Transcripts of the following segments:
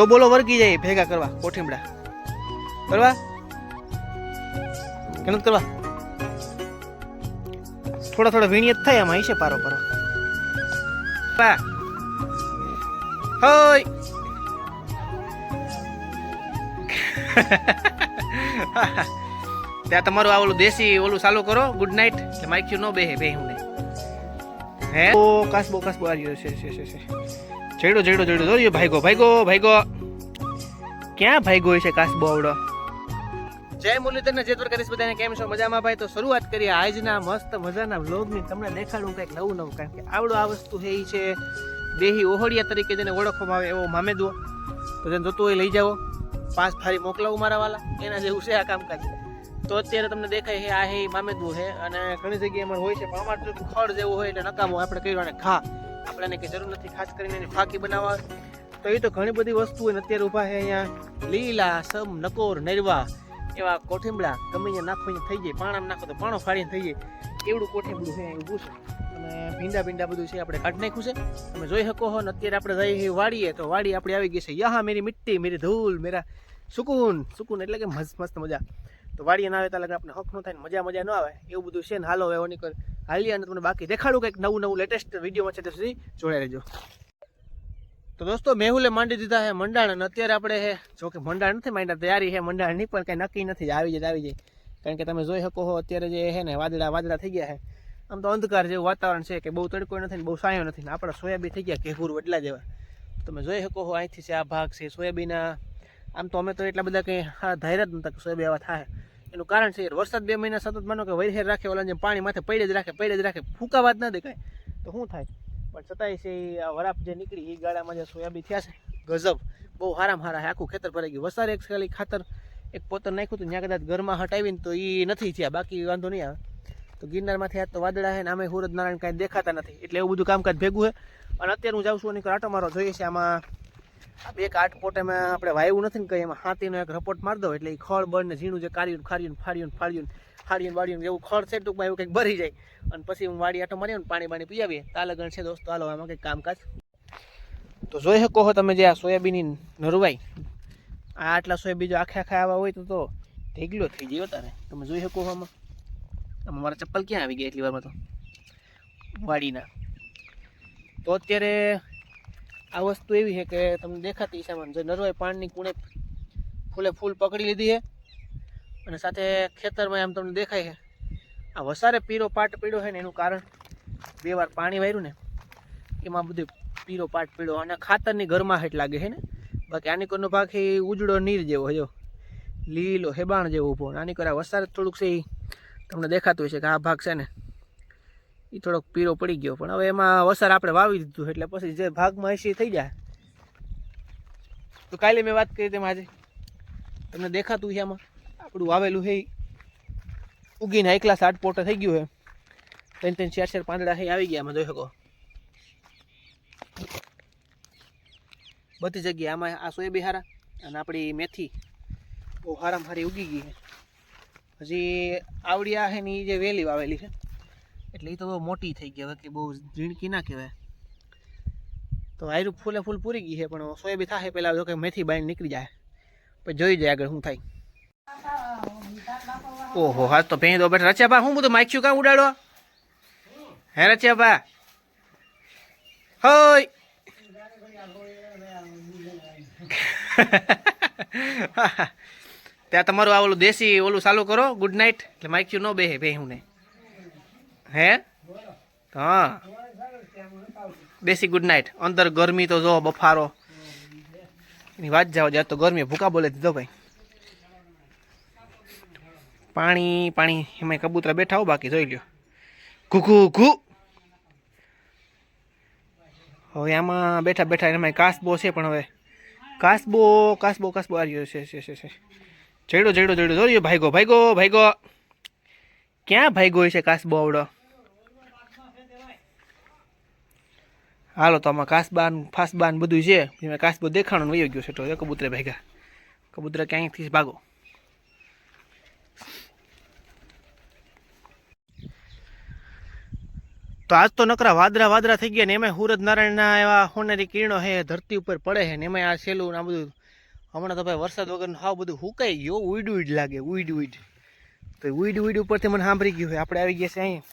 તો બોલો વર્ગી જાય, ભેગા કરવા, કોઠીમડા. કરવા? કે કરવા? થોડા થોડા વીણિયત થાય, આમાં છે પારો પારો. હોય. ત્યાં તમારું આ ઓલું દેશી ઓલું ચાલુ કરો ગુડ નાઇટ એટલે માઇક્યુ નો બેહે બે હું હે? ઓ, કાસબો કાસબો, આ રહ્યો છે છે છે છે. જેડો જેડો જેડો ભાઈ ભાઈગો ભાઈગો ભાઈગો. ક્યાં ભાગ્યો છે કાસબો આવડો જય મુરલીધર જેતવર કરીશ બધાને કેમ છો? મજામાં ભાઈ? તો શરૂઆત કરીએ આજના મસ્ત મજાના વ્લોગની. તમને દેખાડું કંઈક નવું નવું, કારણ કે આવડો આ વસ્તુ છે એ છે બેહી ઓહળિયા તરીકે જેને ઓળખવામાં આવે એવો મામેદો તો જેને જોતું હોય લઈ જાઓ. પાંચ ફારી મોકલાવું મારા વાલા. એના જેવું છે આ કામકાજ. તો અત્યારે તમને દેખાય છે આ હે મામેદું છે. અને ઘણી જગ્યાએ અમારે હોય છે પણ અમારે ખડ જેવું હોય એટલે નકામો આપણે કર્યું અને ખા આપણે એને જરૂર નથી, ખાસ કરીને એની ફાકી બનાવવા. તો એ તો ઘણી બધી વસ્તુ અત્યારે ઊભા છે અહીંયા. લીલા, સમ, નકોર, નરવા, એવા કોઠીમડા ગમે ત્યાં નાખો થઈ જાય. પાણામાં નાખો તો પાણો ફાડીને થઈ જાય. એવડું કોઠીમડું છે ઊભું છે. અને ભીંડા ભીંડા બધું છે, આપણે કાઢી નાખ્યું છે. તમે જોઈ શકો હો ને અત્યારે આપણે જઈએ વાડીએ, તો વાડી આપણી આવી ગઈ છે. યહા મેરી મિટ્ટી, મેરી ધૂલ, મેરા સુકૂન. સુકૂન એટલે કે મસ્ત મસ્ત મજા. તો વાડીએ ના આવે ત્યાં આપણે હક ન થાય ને મજા મજા ન આવે. એવું બધું છે ને હાલો હવે ઓની હાલી અને તમને બાકી દેખાડું કંઈક નવું નવું લેટેસ્ટ વિડીયોમાં છે ત્યાં સુધી જોડાઈ રહેજો. તો દોસ્તો મેહુલે માંડી દીધા છે મંડાણ અને અત્યારે આપણે હે જો કે મંડાણ નથી માંડ્યા, તૈયારી છે મંડાણ નહીં પણ કંઈ નક્કી નથી, આવી જાય આવી જાય. કારણ કે તમે જોઈ શકો છો અત્યારે જે છે ને, વાદળા વાદળા થઈ ગયા છે આમ તો અંધકાર જેવું વાતાવરણ છે કે બહુ તડકો નથી ને બહુ સાયો નથી ને, આપણા સોયાબીન થઈ ગયા કેહુર વડલા જેવા. તમે જોઈ શકો છો અહીંથી છે આ ભાગ છે સોયાબીનના. આમ તો અમે તો એટલા બધા કંઈ, હા, ધાર્યા જ નતા કે સોયાબીન આવા થાય. એનું કારણ છે, વરસાદ બે મહિના સતત માનો કે વરહેર રાખે ઓલા જેમ પાણી માથે પડે જ રાખે, પડે જ રાખે, ફૂંકાવા જ ના દેખાય. તો શું થાય? પણ છતાંય છે આ વરાપ જે નીકળી, એ ગાળામાં જે સોયાબીન થયા છે, ગજબ. બહુ હારામ હારા. આખું ખેતર ભરાઈ ગયું. વસારે એક ખાલી ખાતર, એક પોતર નાખ્યું હતું, ત્યાં કદાચ ઘરમાં હટાવીને તો એ નથી થયા. બાકી વાંધો નહીં આવે. તો ગિરનારમાંથી આ તો વાદળા છે ને આમે સુરજ નારાયણ કાંઈ દેખાતા નથી. એટલે એવું બધું કામકાજ ભેગું છે. અને અત્યારે હું જાઉં છું અને આટો મારો જોઈએ છે. આમાં આ બે આઠ પોટેમાં આપણે વાયવું નથી ને કંઈ, એમાં હાથીનો એક રપોટ મારી દો એટલે એ ખળ બળ ને ઝીણું જે કાર્યું ખાર્યું ફાડ્યું ફાડ્યું હાડીયું વાડીને એવું ખડ છે ટૂંકમાં એવું કંઈક ભરી જાય. અને પછી હું વાડી આટો મારી પાણી બાણી પી આવીએ તાલગણ છે દોસ્તો. હાલો, આમાં કંઈક કામકાજ. તો જોઈ શકો છો તમે જે આ સોયાબીનની નરવાઈ. આ આટલા સોયાબીન જો આખે આખા આવા હોય તો તો ઢેગલો થઈ ગયો તારે. તમે જોઈ શકો છો આમાં. આમાં મારા ચપ્પલ ક્યાં આવી ગયા એટલી વારમાં તો? વાડીના. તો અત્યારે આ વસ્તુ એવી છે કે તમને દેખાતી સામાન જે નરવાઈ પાણીની કુણે ફૂલે ફૂલ પકડી લીધી છે. અને સાથે ખેતરમાં એમ તમને દેખાય છે. આ વસારે પીરો પાટ પીડ્યો છે ને એનું કારણ બે વાર પાણી વાર્યું ને, એમાં બધું પીરો પાટ પીડ્યો. અને ખાતરની ગરમાહટ લાગે છે ને. બાકી આની કોરનો એ ઉજળો નીર જેવો હજો લીલો હેબાણ જેવો ઊભો. આની કર આ વસારે થોડુંક છે એ તમને દેખાતું હશે કે આ ભાગ છે ને, એ થોડોક પીરો પડી ગયો. પણ હવે એમાં વસાર આપણે વાવી દીધું એટલે પછી જે ભાગમાં હશે થઈ જાય. તો કાલે મેં વાત કરી તેમ આજે. તમને દેખાતું છે આમાં. આપણું વાવેલું ઈ. ઉગીને એકલા સાત પોટા થઈ ગયું છે ત્રણ ત્રણ ચાર ચાર પાંદડા થઈ આવી ગયા આમાં, જોઈ શકો. બધી જગ્યાએ આમાં આ સોયાબી હારા અને આપણી મેથી બહુ હારામ હારી ઉગી ગઈ છે હજી આવડિયા છે ને એ જે વેલી વાવેલી છે એટલે એ તો બહુ મોટી થઈ ગઈ, હવે કે બહુ ઝીણકી ના કહેવાય. તો આયરું ફૂલે ફૂલ પૂરી ગઈ છે પણ સોયાબી થાય પહેલાં જો કે મેથી બાઈને નીકળી જાય. પછી જોઈ જાય આગળ શું થાય. ઓહો હા તો ભેં દો બેઠા. રચ્યા બા હું બધું માખ્યું કાં ઉડાડો? હે રચ્યા બા હોય! ત્યાં તમારું આ ઓલું દેશી ઓલું ચાલુ કરો ગુડ નાઇટ એટલે માખ્યું ન બેહે બે હું? ને હે. હા દેશી ગુડ નાઇટ અંદર ગરમી તો જો બફારો. એની વાત જાવ જાત તો ગરમી ભૂકા બોલે દીધો ભાઈ. પાણી પાણી, એમાં કબૂતરા બેઠા હો, બાકી જોઈ લ્યો. ઘુ ઘુ હવે આમાં બેઠા બેઠા એમાં કાસબો છે પણ હવે. કાસબો કાસબો કાસબો, આ રહ્યો છે છે છે છે. જેડો જેડો જેડો જોયો ભાઈગો ભાઈગો ભાઈગો. ક્યાં ભાઈગો છે કાસબો આવડો? હાલો, તો આમાં કાસબાન, ફાસબાન બધું છે. એમાં કાસબો દેખાણો વયો ગયો છે, તો કબૂતરે ભાગ્યા કબૂતરા ક્યાંયથી ભાગો. તો આજ તો નકરા વાદરા વાદરા થઈ ગયા ને એમાં સૂરજ નારાયણના એવા હોનારી કિરણો હે, ધરતી ઉપર પડે છે ને એમાં આ સેલું આ બધું. હમણાં તો ભાઈ વરસાદ વગર હાવ બધું હુકાઈ ગયો ઉઈડ ઉઈડ લાગે, ઉઈડ ઉઈડ. તો ઉઈડ ઉઈડ ઉપરથી મને સાંભળી ગયું હોય આપણે આવી ગયા છે અહીંયા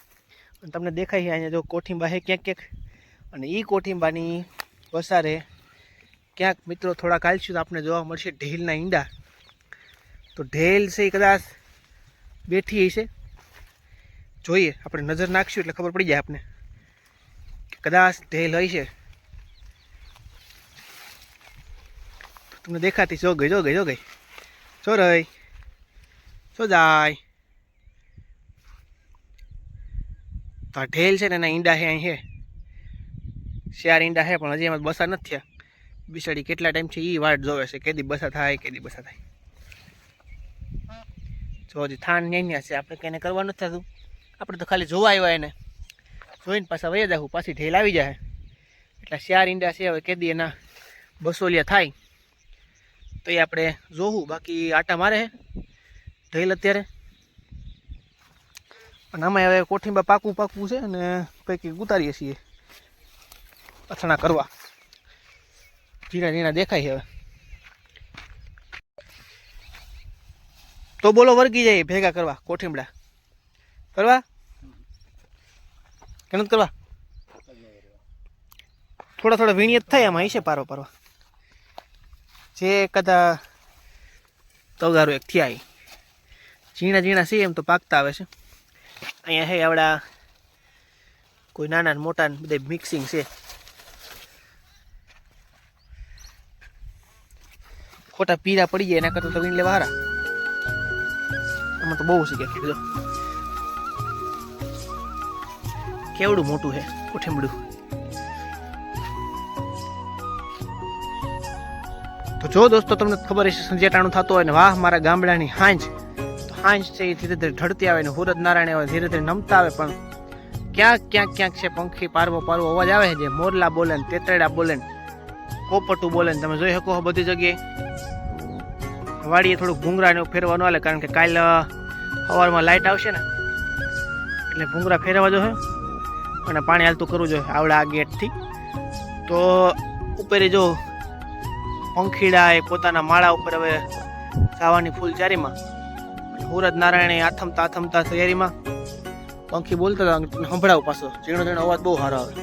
અને તમને દેખાય છે અહીંયા જો કોઠીંબા છે ક્યાંક ક્યાંક. અને એ કોઠીંબાની વસારે ક્યાંક મિત્રો થોડા કાલશું તો આપણે જોવા મળશે ઢેલના ઈંડા. તો ઢેલ છે કદાચ બેઠી હશે. જોઈએ, આપણે નજર નાખશું એટલે ખબર પડી જાય આપને. કદાચ ઢેલ હોય છે. તમને દેખાતી જો ગઈ જો ગઈ જો ગઈ. જો રહી. જો જાય. તો આ ઢેલ છે ને એના ઈંડા છે અહીં છે. શિયાર ઈંડા છે, પણ હજી એમાં બસા નથી થયા. બિસાડી કેટલા ટાઈમ છે એ વાટ જોવે છે. કેદી બસા થાય, કેદી બસા થાય. જો હજી થાન ન્યા છે, આપણે કંઈને કરવાનું નથી થતું. આપણે તો ખાલી જોવા આવ્યા એને. જોઈને પાછા વયા જાઉં પાછી ઢેલ આવી જાય એટલે શિયાર ઈંડા છે, હવે કેદી એના બસોલિયા થાય. તો એ આપણે જોવું બાકી આટા મારે ઢેલ અત્યારે. અને આમાં હવે કોઠીંબા પાકું પાકવું છે અને પૈકી ઉતારીએ છીએ. અથણા કરવા. ઝીણા ઝીણા દેખાય હવે. તો બોલો, વર્ગી જાય, ભેગા કરવા, કોઠીમડા. કરવા? કે નથી કરવા? થોડા થોડા વીણિયત થાય, આમાં હશે પારો પારવા જે કદા તવદારો એક થયા ઝીણા ઝીણા છે એમ તો પાકતા આવે છે. અહીંયા હે આવડા કોઈ નાના મોટા બધે મિક્સિંગ છે. ખોટા પીરા પડી જાય, એના કરતાં તો વીણ લેવા હારા. આમાં તો બહુ શીખે કીધું કેવડું મોટું છે, કોઠેમડું? તો જો દોસ્તો, તમને ખબર હશે, સંજેટાણું થતું હોય ને, વાહ, મારા ગામડાની હાંજ. તો હાંજ છે એ ધીરે ધીરે ઢળતી આવે ને, હુરદ નારાયણ આવે ધીરે ધીરે નમતા આવે, પણ ક્યાંક ક્યાંક ક્યાંક છે, પંખી પારવો પારવો અવાજ આવે છે, જે મોરલા બોલે ને, તેતરડા બોલે ને, પોપટું બોલે ને, તમે જોઈ શકો બધી જગ્યાએ. વાડીએ થોડુંક ભૂંગરા ને એવું ફેરવાનું હાલે, કારણ કે કાલ સવારમાં લાઇટ આવશે ને, એટલે ભૂંગરા ફેરવા જોઈએ અને પાણી હાલતું કરવું જોઈએ આવડા આ ગેટથી. તો ઉપરે જો પંખીડા એ પોતાના માળા ઉપર હવે સાવાની ફૂલ ચારીમાં હુરજ નારાયણ આથમતા આથમતા તૈયારીમાં પંખી બોલતા હતા સંભળાવું પાછો. ઝીણો ઝીણો અવાજ બહુ સારો આવે.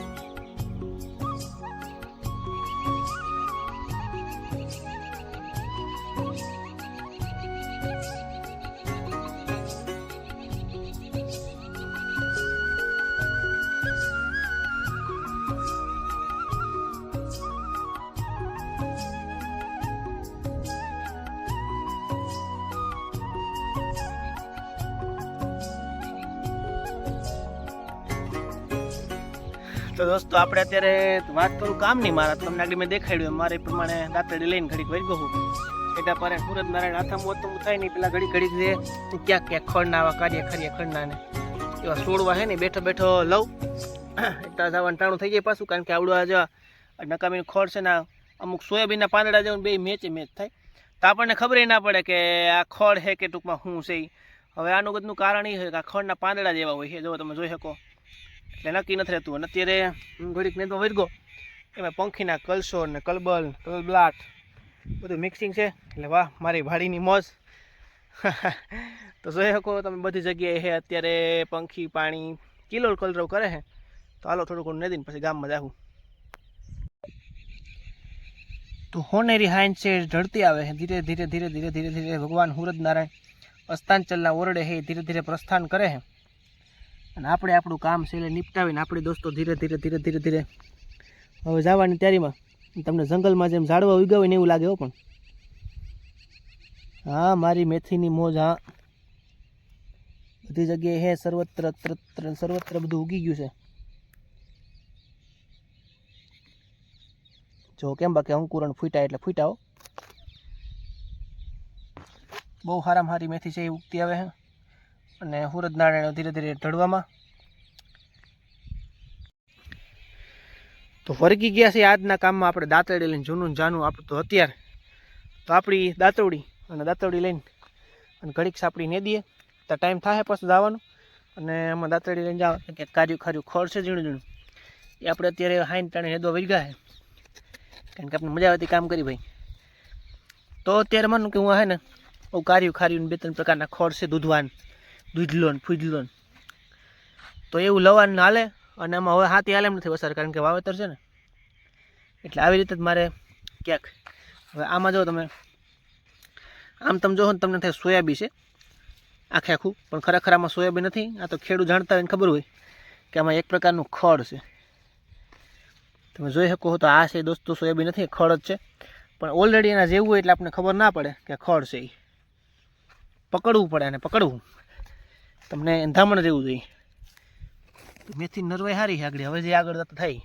તો દોસ્તો, આપણે અત્યારે વાત કરું નહીં મારા તમને આગળ મેં દેખાડ્યું મારે પ્રમાણે દાંતડી લઈને ઘડીક વહી ગયું એટલા પર સુરત નારાયણ આથમ હોત, તો હું થાય નહીં. પેલા ઘડી ઘડીક રે હું ક્યાંક ખડના આવા કાર્ય ખરીએ ખડના ને એવા છોડવા હે ને, બેઠો બેઠો લઉં. એટલા જવાનું ટાણું થઈ જાય પાછું, કારણ કે આવડું જો આ નકામીનું ખડ છે ને અમુક સોયાબીનના પાંદડા જેવું બે મેચે મેચ થાય. તો આપણને ખબર ના પડે કે આ ખડ છે કે ટૂંકમાં શું છે. હવે આનું બધું કારણ એ છે કે આ ખડના પાંદડા જેવા હોય છે. જો તમે જોઈ શકો. એટલે નક્કી નથી રહેતું. અને અત્યારે હું ઘડીક નેતો વર્ગો એમાં પંખીના કલસો ને કલબલ, કલબલાટ, બધું મિક્સિંગ છે. એટલે વાહ, મારી ભાડીની મોજ. તો જોઈ શકો તમે બધી જગ્યાએ હે, અત્યારે પંખી, પાણી, કિલો કલરવ કરે છે તો હાલો થોડું ઘણું નદીને પછી ગામમાં જાઉં તો હોનેરી હાઈન છે, ઢળતી આવે ધીરે ધીરે ધીરે ધીરે ધીરે ધીરે ભગવાન હુરદ નારાયણ અસ્તાંચલના ઓરડે હે, ધીરે ધીરે પ્રસ્થાન કરે છે અને આપણે આપણું કામ છે એટલે નિપટાવીને આપણે દોસ્તો ધીરે ધીરે ધીરે ધીરે ધીરે હવે જવાની તૈયારીમાં. તમને જંગલમાં જેમ ઝાડવા ઉગાવે ને એવું લાગે હો પણ. હા, મારી મેથીની મોજ, હા. બધી જગ્યાએ હે, સર્વત્ર સર્વત્ર બધું ઉગી ગયું છે. જો કેમ બાકી અંકુરણ ફૂટા એટલે ફૂટ્યા હો. બહુ સારામાં સારી મેથી છે એ ઉગતી આવે છે અને હુરદ નારાયણ ધીરે ધીરે ઢળવામાં. તો વર્ગી ગયા છે આજના કામમાં આપણે દાંતરડી લઈને જૂનું જાનું આપણું તો અત્યારે. તો આપણી દાંતરડી અને દાંતરડી લઈને અને ઘડીક સાપડી ને દઈએ. તો ટાઈમ થાય પાછું જવાનું. અને આમાં દાંતરડી લઈને જાવ. કે કાર્યું ખાર્યું ખોળ છે ઝીણું ઝીણું. એ આપણે અત્યારે હાઈન ટાણે હેદો વહી ગયા કારણ કે આપણે મજા આવતી કામ કરી ભાઈ. તો અત્યારે માનું કે હું હે ને બહુ કાર્યું ખાર્યું બે ત્રણ પ્રકારના ખોળ છે દૂધવાન. દૂધલોન ફૂજલોન તો એવું લવાનું હાલે અને એમાં હવે હાથી હાલે એમ નથી વસાર કારણ કે વાવેતર છે ને. એટલે આવી રીતે જ મારે ક્યાંક. હવે આમાં જો તમે, આમ તમે જોવો ને તમને થાય સોયાબી છે, આખે આખું. પણ ખરેખર આમાં સોયાબીન નથી, આ તો ખેડૂત જાણતા હોય ખબર હોય કે આમાં એક પ્રકારનું ખડ છે. તમે જોઈ શકો તો આ છે દોસ્તો સોયાબીન નથી, ખડ જ છે. પણ ઓલરેડી એના જેવું હોય એટલે આપણને ખબર ના પડે કે ખડ છે એ પકડવું પડે અને પકડવું. તમને એંધામણ રહેવું જોઈએ. મેથી નરવાઈ હારી આગળ. હવે જે આગળ જતા થાય.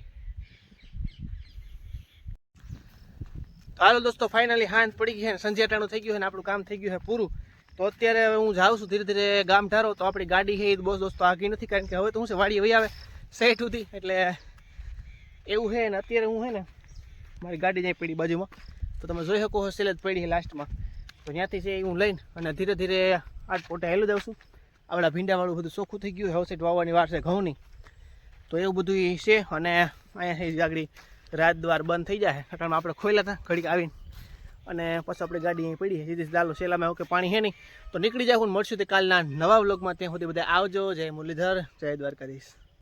હાલો દોસ્તો ફાઇનલી હાંજ પડી ગઈ છે સંજેટાણું થઈ ગયું છે ને આપણું કામ થઈ ગયું છે પૂરું. તો અત્યારે હવે હું જાઉં છું ધીરે ધીરે ગામ ઠારો તો આપણી ગાડી છે એ બસ દોસ્તો આગી નથી, કારણ કે હવે તો હું છે વાડી વહી આવે સેટ સુધી. એટલે એવું છે ને અત્યારે હું છે ને મારી ગાડી જાય પડી બાજુમાં. તો તમે જોઈ શકો છો સેલ જ પડી લાસ્ટમાં તો ત્યાંથી છે હું લઈને અને ધીરે ધીરે આજ પોતે હેલું જાઉં છું. આપણા ભીંડાવાળું બધું ચોખ્ખું થઈ ગયું હવે સેટ વાવવાની વાર છે ઘઉંની. તો એવું બધું છે અને અહીંયા આગળ રાત દ્વાર બંધ થઈ જાય કારણ આપણે ખોલ્યા હતા, ઘડીક આવીને. અને પછી આપણે ગાડી અહીં પડી સીધી ચાલો સેલામાં કે પાણી હે નહીં. તો નીકળી જાય હું મળશું તે કાલના નવા વ્લોગમાં. ત્યાં સુધી બધા આવજો. જય મુરલીધર, જય દ્વારકાધીશ.